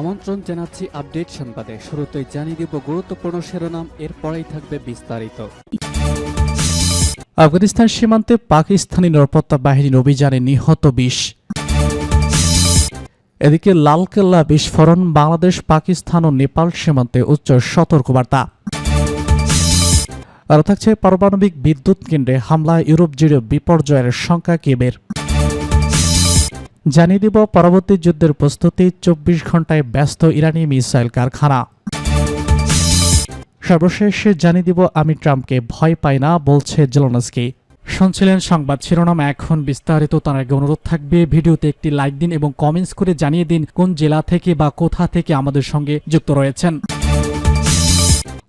আমন্ত্রণ জানাচ্ছি আপডেট সংবাদে। শুরুতেই জানিয়ে দিব গুরুত্বপূর্ণ শিরোনাম, এরপরেই থাকবে বিস্তারিত। আফগানিস্তান সীমান্তে পাকিস্তানি নিরাপত্তা বাহিনীর অভিযানে নিহত বিশ। এদিকে লালকেল্লা বিস্ফোরণ, বাংলাদেশ, পাকিস্তান ও নেপাল সীমান্তে উচ্চ সতর্কবার্তা। আরও থাকছে পারমাণবিক বিদ্যুৎ কেন্দ্রে হামলায় ইউরোপ জুড়ে বিপর্যয়ের সংখ্যা কেবের। জানিয়ে দিব পরবর্তী যুদ্ধের প্রস্তুতি, চব্বিশ ঘন্টায় ব্যস্ত ইরানি মিসাইল কারখানা। সর্বশেষ জানিয়ে দিব, আমি ট্রাম্পকে ভয় পাই না, বলছে জেলনস্কি। শুনছিলেন সংবাদ শিরোনাম, এখন বিস্তারিত, তার আগে অনুরোধ থাকবে, ভিডিওতে একটি লাইক দিন এবং কমেন্টস করে জানিয়ে দিন কোন জেলা থেকে বা কোথা থেকে আমাদের সঙ্গে যুক্ত রয়েছেন।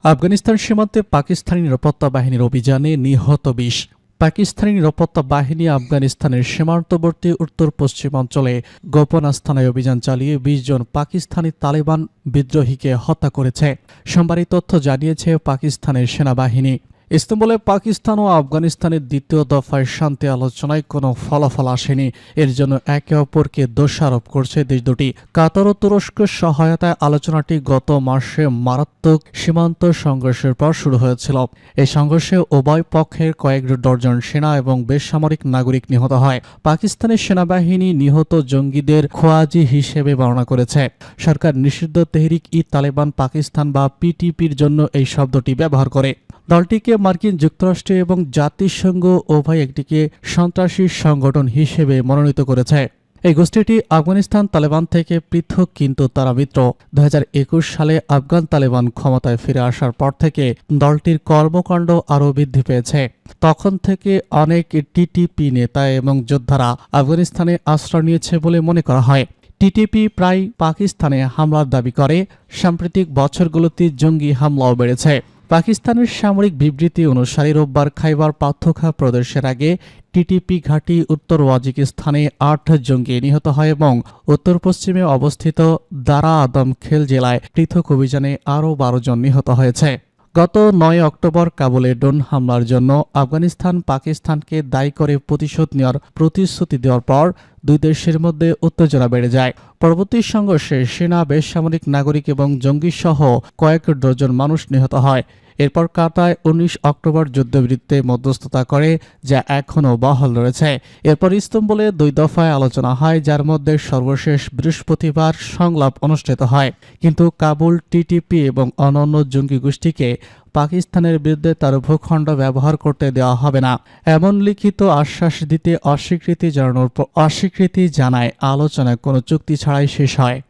আফগানিস্তান সীমান্তে পাকিস্তানি নিরাপত্তা বাহিনীর অভিযানে নিহত বিশ। পাকিস্তানি নিরাপত্তা বাহিনী আফগানিস্তানের সীমান্তবর্তী উত্তর পশ্চিমাঞ্চলে গোপন স্থানায় অভিযান চালিয়ে বিশ জন পাকিস্তানি তালেবান বিদ্রোহীকে হত্যা করেছে। সোমবার তথ্য জানিয়েছে পাকিস্তানের সেনাবাহিনী। ইস্তম্বুলে পাকিস্তান ও আফগানিস্তানের দ্বিতীয় দফায় শান্তি আলোচনায় কোনো ফলাফল আসেনি। এর জন্য একে অপরকে দোষারোপ করছে দেশ দুটি। কাতার ও তুরস্কের সহায়তায় আলোচনাটি গত মাসে মারাত্মক সীমান্ত সংঘর্ষের পর শুরু হয়েছিল। এই সংঘর্ষে উভয় পক্ষের কয়েক ডজন সেনা এবং বেসামরিক নাগরিক নিহত হয়। পাকিস্তানের সেনাবাহিনী নিহত জঙ্গিদের খোয়াজি হিসেবে বর্ণনা করেছে। সরকার নিষিদ্ধ তেহরিক ই তালেবান পাকিস্তান বা পিটিপির জন্য এই শব্দটি ব্যবহার করে। দলটিকে মার্কিন যুক্তরাষ্ট্র এবং জাতিসংঘ উভয় একটিকে সন্ত্রাসী সংগঠন হিসেবে মনোনীত করেছে। এই গোষ্ঠীটি আফগানিস্তান তালেবান থেকে পৃথক কিন্তু তারা মিত্র। দু হাজার একুশ সালে আফগান তালেবান ক্ষমতায় ফিরে আসার পর থেকে দলটির কর্মকাণ্ড আরও বৃদ্ধি পেয়েছে। তখন থেকে অনেক টিটিপি নেতা এবং যোদ্ধারা আফগানিস্তানে আশ্রয় নিয়েছে বলে মনে করা হয়। টিটিপি প্রায় পাকিস্তানে হামলার দাবি করে। সাম্প্রতিক বছরগুলোতে জঙ্গি হামলাও বেড়েছে। পাকিস্তানের সামরিক বিবৃতি অনুসারে রোববার খাইবার পার্থক্য প্রদেশের আগে টিটিপি ঘাঁটি উত্তর ওয়াজিকিস্তানে আট জঙ্গি নিহত হয় এবং উত্তর পশ্চিমে অবস্থিত দারা আদম খেল জেলায় পৃথক অভিযানে আরও বারো জন নিহত হয়েছে। গত নয় অক্টোবর কাবুলে ড্রোন হামলার জন্য আফগানিস্তান পাকিস্তানকে দায়ী করে প্রতিশোধ নেওয়ার প্রতিশ্রুতি দেওয়ার পর দুই দেশের মধ্যে উত্তেজনা বেড়ে যায়। পরবর্তী সংঘর্ষে সেনা, বেসামরিক নাগরিক এবং জঙ্গিসহ কয়েক ডজন মানুষ নিহত হয়। এরপর কাতায় উনিশ অক্টোবর যুদ্ধবৃত্তে মধ্যস্থতা করে, যা এখনও বহাল রয়েছে। এরপর ইস্তম্বুলে দুই দফায় আলোচনা হয়, যার মধ্যে সর্বশেষ বৃহস্পতিবার সংলাপ অনুষ্ঠিত হয়। কিন্তু কাবুল, টিটিপি এবং অন্যান্য জঙ্গি গোষ্ঠীকে পাকিস্তানের বিরুদ্ধে তার ভূখণ্ড ব্যবহার করতে দেওয়া হবে না। এমন লিখিত আশ্বাস দিতে অস্বীকৃতি জানানোর অস্বীকৃতি জানায় আলোচনা কোনো চুক্তি ছাড়াই শেষ হয়।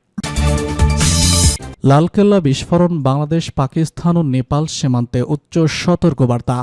লালকেল্লা বিস্ফোরণ বাংলাদেশ, পাকিস্তান ও নেপাল সীমান্তে উচ্চ সতর্কবার্তা।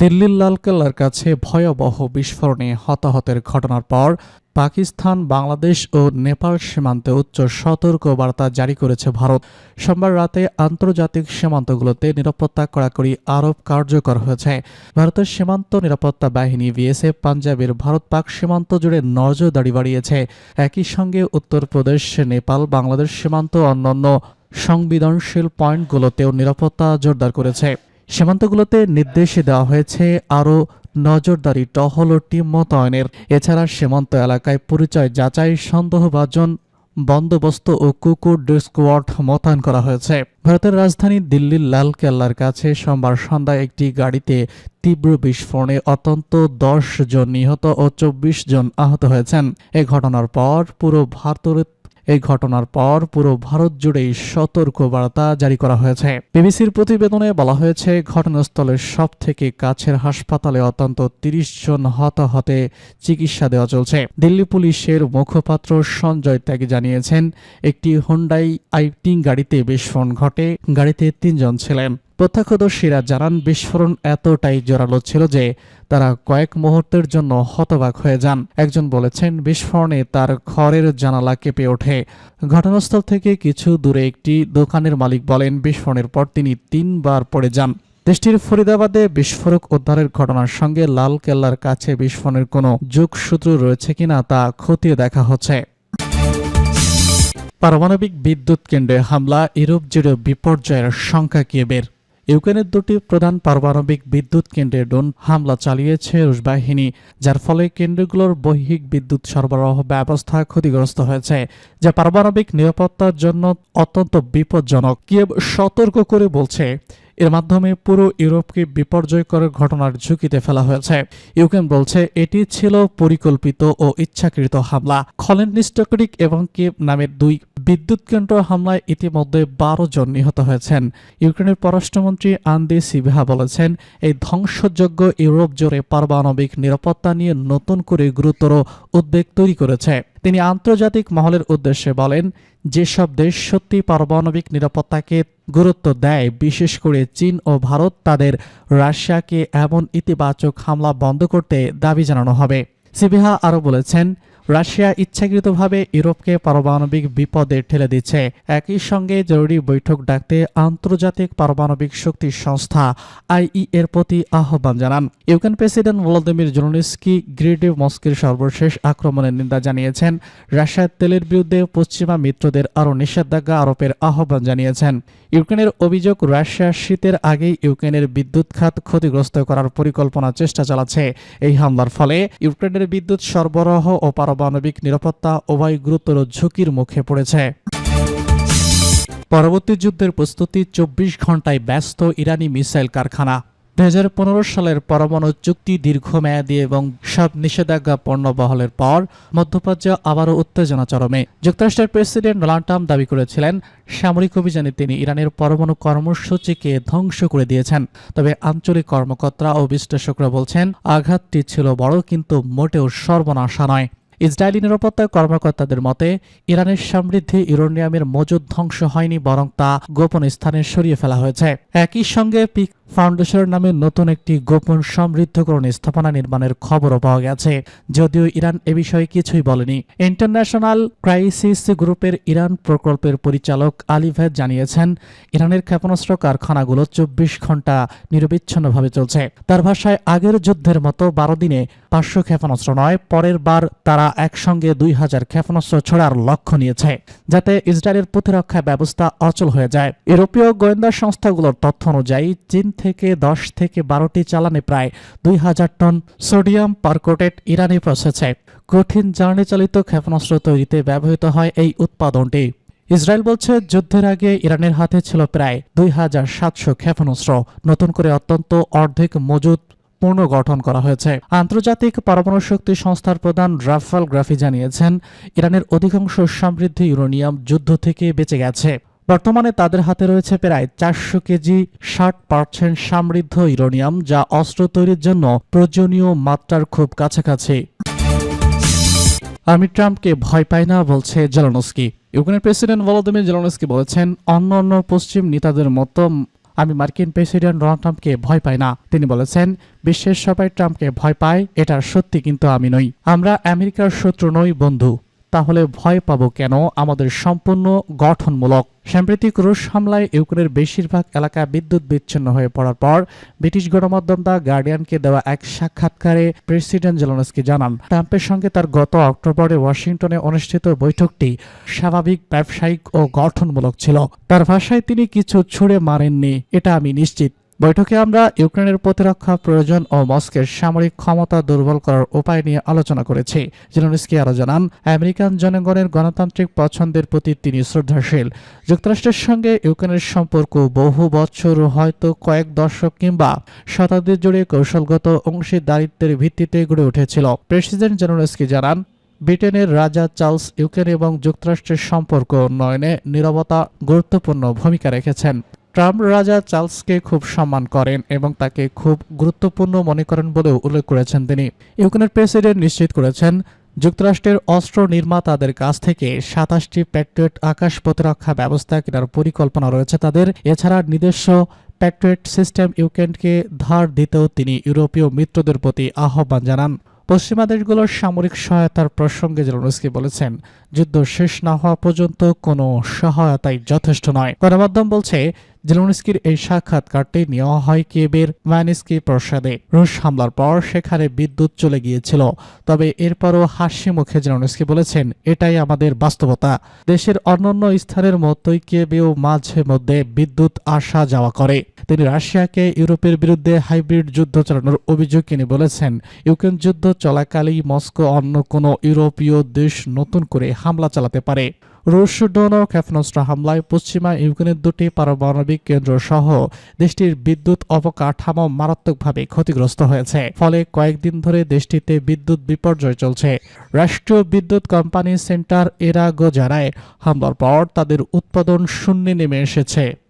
দিল্লির লালকেল্লার কাছে ভয়াবহ বিস্ফোরণে হতাহতের ঘটনার পর পাকিস্তান, বাংলাদেশ ও নেপাল সীমান্তে উচ্চ সতর্কবার্তা জারি করেছে ভারত। সোমবার রাতে আন্তর্জাতিক সীমান্তগুলোতে নিরাপত্তা কড়াকড়ি আরোপ কার্যকর হয়েছে। ভারতের সীমান্ত নিরাপত্তা বাহিনী বিএসএফ, পাঞ্জাবের ভারত পাক সীমান্ত জুড়ে নজরদারি বাড়িয়েছে। একই সঙ্গে উত্তরপ্রদেশ, নেপাল, বাংলাদেশ সীমান্ত অন্যান্য সংবেদনশীল পয়েন্টগুলোতেও নিরাপত্তা জোরদার করেছে। সীমান্তগুলোতে নির্দেশ দেওয়া হয়েছে আরও নজরদারি টহল ও টিম মোতায়েনের। এছাড়া সীমান্ত এলাকায় পরিচয় যাচাই সন্দেহভাজন বন্দোবস্ত ও কুকুর স্কোয়াড মোতায়েন করা হয়েছে। ভারতের রাজধানী দিল্লির লাল কেল্লার কাছে সোমবার সন্ধ্যায় একটি গাড়িতে তীব্র বিস্ফোরণে অত্যন্ত দশ জন নিহত ও চব্বিশ জন আহত হয়েছেন। এ ঘটনার পর পুরো ভারতের এই ঘটনার পর পুরো ভারত জুড়েই সতর্ক বার্তা জারি করা হয়েছে। বিবিসির প্রতিবেদনে বলা হয়েছে, ঘটনাস্থলের সব থেকে কাছের হাসপাতালে অত্যন্ত তিরিশ জন হতাহতে চিকিৎসা দেওয়া চলছে। দিল্লি পুলিশের মুখপাত্র সঞ্জয় ত্যাগী জানিয়েছেন, একটি হোন্ডাই আইটিং গাড়িতে বিস্ফোরণ ঘটে। গাড়িতে তিনজন ছিলেন। প্রত্যক্ষদর্শীরা জানান, বিস্ফোরণ এতটাই জোরালো ছিল যে তারা কয়েক মুহূর্তের জন্য হতবাক হয়ে যান। একজন বলেছেন, বিস্ফোরণে তার ঘরের জানালা কেঁপে ওঠে। ঘটনাস্থল থেকে কিছু দূরে একটি দোকানের মালিক বলেন, বিস্ফোরণের পর তিনি তিনবার পড়ে যান। দেশটির ফরিদাবাদে বিস্ফোরক উদ্ধারের ঘটনার সঙ্গে লাল কেল্লার কাছে বিস্ফোরণের কোনো যোগসূত্র রয়েছে কিনা তা খতিয়ে দেখা হচ্ছে। পারমাণবিক বিদ্যুৎ কেন্দ্রে হামলা, ইউরোপ জুড়ে বিপর্যয়ের সংখ্যা কিয়েবের ইউক্রেনের দুটি প্রধান পারমাণবিক বিদ্যুৎ কেন্দ্রে ড্রোন হামলা চালিয়েছে রুশ বাহিনী, যার ফলে কেন্দ্রগুলোর বৈহিক বিদ্যুৎ সরবরাহ ব্যবস্থা ক্ষতিগ্রস্ত হয়েছে, যা পারমাণবিক নিরাপত্তার জন্য অত্যন্ত বিপজ্জনক। কিয়েব সতর্ক করে বলছে এর মাধ্যমে পুরো ইউরোপকে বিপর্যয়কর ঘটনার ঝুঁকিতে ফেলা হয়েছে। ইউক্রেন বলছে, এটি ছিল পরিকল্পিত ও ইচ্ছাকৃত হামলা। খলেননিস্টকরিক এবং কিয়েভ নামের দুই বিদ্যুৎ কেন্দ্র হামলায় ইতিমধ্যে বারো জন নিহত হয়েছেন। ইউক্রেনের পররাষ্ট্রমন্ত্রী আন্দি সিভা বলেছেন, এই ধ্বংসযোগ্য ইউরোপ জুড়ে পারমাণবিক নিরাপত্তা নিয়ে নতুন করে গুরুতর উদ্বেগ তৈরি করেছে। তিনি আন্তর্জাতিক মহলের উদ্দেশ্যে বলেন, যেসব দেশ সত্যি পারমাণবিক নিরাপত্তাকে গুরুত্ব দেয়, বিশেষ করে চীন ও ভারত, তাদের রাশিয়াকে এমন ইতিবাচক হামলা বন্ধ করতে দাবি জানানো হবে। সিবিহা আরও বলেছেন রাশিয়া ইচ্ছাকৃতভাবে ইউরোপকে পারমাণবিক বিপদে ঠেলে দিচ্ছে। একই সঙ্গে জরুরি বৈঠক ডাকতে আন্তর্জাতিক পারমাণবিক শক্তি সংস্থা আইই এর প্রতি আহ্বান জানান। ইউক্রেন প্রেসিডেন্ট ভলোদিমির জেলনস্কি গ্রিডে মস্কের সর্বশেষ আক্রমণের নিন্দা জানিয়েছেন। রাশিয়ার তেলের বিরুদ্ধে পশ্চিমা মিত্রদের আরও নিষেধাজ্ঞা আরোপের আহ্বান জানিয়েছেন। ইউক্রেনের অভিযোগ, রাশিয়া শীতের আগেই ইউক্রেনের বিদ্যুৎ খাত ক্ষতিগ্রস্ত করার পরিকল্পনা চেষ্টা চালাচ্ছে। এই হামলার ফলে ইউক্রেনের বিদ্যুৎ সরবরাহ ও পারমাণবিক নিরাপত্তা উভয় গুরুতর ঝুঁকির মুখে পড়েছে। পরবর্তী যুদ্ধের প্রস্তুতি চব্বিশ ঘন্টায় ব্যস্ত ইরানি মিসাইল কারখানা। দুই হাজার পনেরো সালের পরমাণু চুক্তি দীর্ঘমেয়াদী এবং সব নিষেধাজ্ঞা পণ্য বহলের পর মধ্যপ্রাচ্য আবারও উত্তেজনা চরমে। যুক্তরাষ্ট্রের প্রেসিডেন্ট ডোনাল্ড ট্রাম্প দাবি করেছিলেন, সামরিক অভিযানে তিনি ইরানের পরমাণু কর্মসূচিকে ধ্বংস করে দিয়েছেন। তবে আঞ্চলিক কর্মকর্তা ও বিশ্লেষকরা বলছেন, আঘাতটি ছিল বড় কিন্তু মোটেও সর্বনাশা নয়। ইসরায়েলি নিরাপত্তা কর্মকর্তাদের মতে, ইরানের সমৃদ্ধি ইউরোনিয়ামের মজুদ ধ্বংস হয়নি, বরং তা গোপন স্থানে সরিয়ে ফেলা হয়েছে। একই সঙ্গে পিক ফাউন্ডেশনের নামে নতুন একটি গোপন সমৃদ্ধকরণ স্থাপনা নির্মাণের খবরও পাওয়া গেছে, যদিও ইরান এ বিষয়ে কিছুই বলেনি। ইন্টারন্যাশনাল ক্রাইসিস গ্রুপের ইরান প্রকল্পের পরিচালক আলিভেদ জানিয়েছেন, ইরানের ক্ষেপণাস্ত্র কারখানাগুলো চব্বিশ ঘণ্টা নিরবিচ্ছিন্নভাবে চলছে। তার ভাষায়, আগের যুদ্ধের মতো বারো দিনে পাঁচশো ক্ষেপণাস্ত্র নয়, পরের বার তারা একসঙ্গে দুই হাজার ক্ষেপণাস্ত্র ছোড়ার লক্ষ্য নিয়েছে, যাতে ইসরায়েলের প্রতিরক্ষা ব্যবস্থা অচল হয়ে যায়। ইউরোপীয় গোয়েন্দা সংস্থাগুলোর তথ্য অনুযায়ী, চীন থেকে দশ থেকে বারোটি চালানে প্রায় দুই হাজার টন সোডিয়াম পারকোটেট ইরানে পৌঁছেছে কঠিন জ্বালানি চালিত ক্ষেপণাস্ত্র তৈরিতে ব্যবহৃত হয় এই উৎপাদনটি। ইসরায়েল বলছে, যুদ্ধের আগে ইরানের হাতে ছিল প্রায় দুই হাজার সাতশো ক্ষেপণাস্ত্র। নতুন করে অত্যন্ত অর্ধেক মজুদ পুনর্গঠন করা হয়েছে। আন্তর্জাতিক পরমাণু শক্তি সংস্থার প্রধান রাফাল গ্রাফি জানিয়েছেন, ইরানের অধিকাংশ সমৃদ্ধ ইউরেনিয়াম যুদ্ধ থেকে বেঁচে গেছে। বর্তমানে তাদের হাতে রয়েছে প্রায় চারশো কেজি ষাট পার্সেন্ট সমৃদ্ধ ইউরেনিয়াম, যা অস্ত্র তৈরির জন্য প্রয়োজনীয় মাত্রার খুব কাছাকাছি। আমি ট্রাম্পকে ভয় পাই না, বলছে জেলনস্কি। ইউক্রেনের প্রেসিডেন্ট ভলোদিমির জেলনস্কি বলেছেন, অন্য অন্য পশ্চিম নেতাদের মতো আমি মার্কিন প্রেসিডেন্ট ডোনাল্ড ট্রাম্পকে ভয় পাই না। তিনি বলেছেন, বিশ্বের সবাই ট্রাম্পকে ভয় পায়, এটা সত্যি কিন্তু আমি নই। আমরা আমেরিকার শত্রু নই, বন্ধু। তাহলে ভয় পাবো কেন? আমাদের সম্পূর্ণ গঠনমূলক। সাম্প্রতিক রুশ হামলায় ইউক্রেনের বেশিরভাগ এলাকা বিদ্যুৎ বিচ্ছিন্ন হয়ে পড়ার পর ব্রিটিশ গণমাধ্যম দ্য গার্ডিয়ানকে দেওয়া এক সাক্ষাৎকারে প্রেসিডেন্ট জেলনস্কি জানান, ট্রাম্পের সঙ্গে তার গত অক্টোবরে ওয়াশিংটনে অনুষ্ঠিত বৈঠকটি স্বাভাবিক, ব্যবসায়িক ও গঠনমূলক ছিল। তার ভাষায় তিনি কিছু ছুড়ে মারেননি, এটা আমি নিশ্চিত। বৈঠকে আমরা ইউক্রেনের প্রতিরক্ষা প্রয়োজন ও মস্কের সামরিক ক্ষমতা দুর্বল করার উপায় নিয়ে আলোচনা করেছি। জেলনস্কি আরও জানান, আমেরিকান জনগণের গণতান্ত্রিক পছন্দের প্রতি তিনি শ্রদ্ধাশীল। যুক্তরাষ্ট্রের সঙ্গে ইউক্রেনের সম্পর্ক বহু বছর হয়তো কয়েক দশক কিংবা শতাব্দী জুড়ে কৌশলগত অংশীদারিত্বের ভিত্তিতে গড়ে উঠেছিল। প্রেসিডেন্ট জেলনস্কি জানান, ব্রিটেনের রাজা চার্লস ইউক্রেন এবং যুক্তরাষ্ট্রের সম্পর্ক উন্নয়নে নিরবতা গুরুত্বপূর্ণ ভূমিকা রেখেছেন। ট্রাম্প রাজা চার্লসকে খুব সম্মান করেন এবং তাকে খুব গুরুত্বপূর্ণ মনে করেন বলেও উল্লেখ করেছেন তিনি। ইউক্রেনের প্রেসিডেন্ট নিশ্চিত করেছেন, যুক্তরাষ্ট্রের অস্ত্র নির্মাতাদের কাছ থেকে সাতাশটি প্যাট্রিয়ট আকাশ প্রতিরক্ষা ব্যবস্থা কেনার পরিকল্পনা রয়েছে তাদের। এছাড়া নিজস্ব প্যাট্রিয়ট সিস্টেম ইউক্রেনকে ধার দিতেও তিনি ইউরোপীয় মিত্রদের প্রতি আহ্বান জানান। পশ্চিমা দেশগুলোর সামরিক সহায়তার প্রসঙ্গে জেলনস্কি বলেছেন, যুদ্ধ শেষ না হওয়া পর্যন্ত কোনো সহায়তাই যথেষ্ট নয়। গণমাধ্যম বলছে জেলেনস্কির এই সাক্ষাৎকারটি নেওয়া হয় কিয়েভের ম্যানিস্কি প্রসাদে। রুশ হামলার পর সেখানে বিদ্যুৎ চলে গিয়েছিল। তবে এরপরও হাসি মুখে জেলেনস্কি বলেছেন, এটাই আমাদের বাস্তবতা। দেশের অন্যান্য স্থানের মতোই কিয়েভেও মাঝে মধ্যে বিদ্যুৎ আসা যাওয়া করে। তিনি রাশিয়াকে ইউরোপের বিরুদ্ধে হাইব্রিড যুদ্ধ চালানোর অভিযোগ তিনি বলেছেন, ইউক্রেন যুদ্ধ চলাকালেই মস্কো অন্য কোনো ইউরোপীয় দেশ নতুন করে হামলা চালাতে পারে। রুশ ড্রোন ও ক্ষেপণাস্ত্র হামলায় পশ্চিমা ইউক্রেনের দুটি পারমাণবিক কেন্দ্র সহ দেশটির বিদ্যুৎ অবকাঠামো মারাত্মকভাবে ক্ষতিগ্রস্ত হয়েছে। ফলে কয়েকদিন ধরে দেশটিতে বিদ্যুৎ বিপর্যয় চলছে। রাষ্ট্রীয় বিদ্যুৎ কোম্পানি সেন্টার এরাগো জানায়, হামলার পর তাদের উৎপাদন শূন্যে নেমে এসেছে।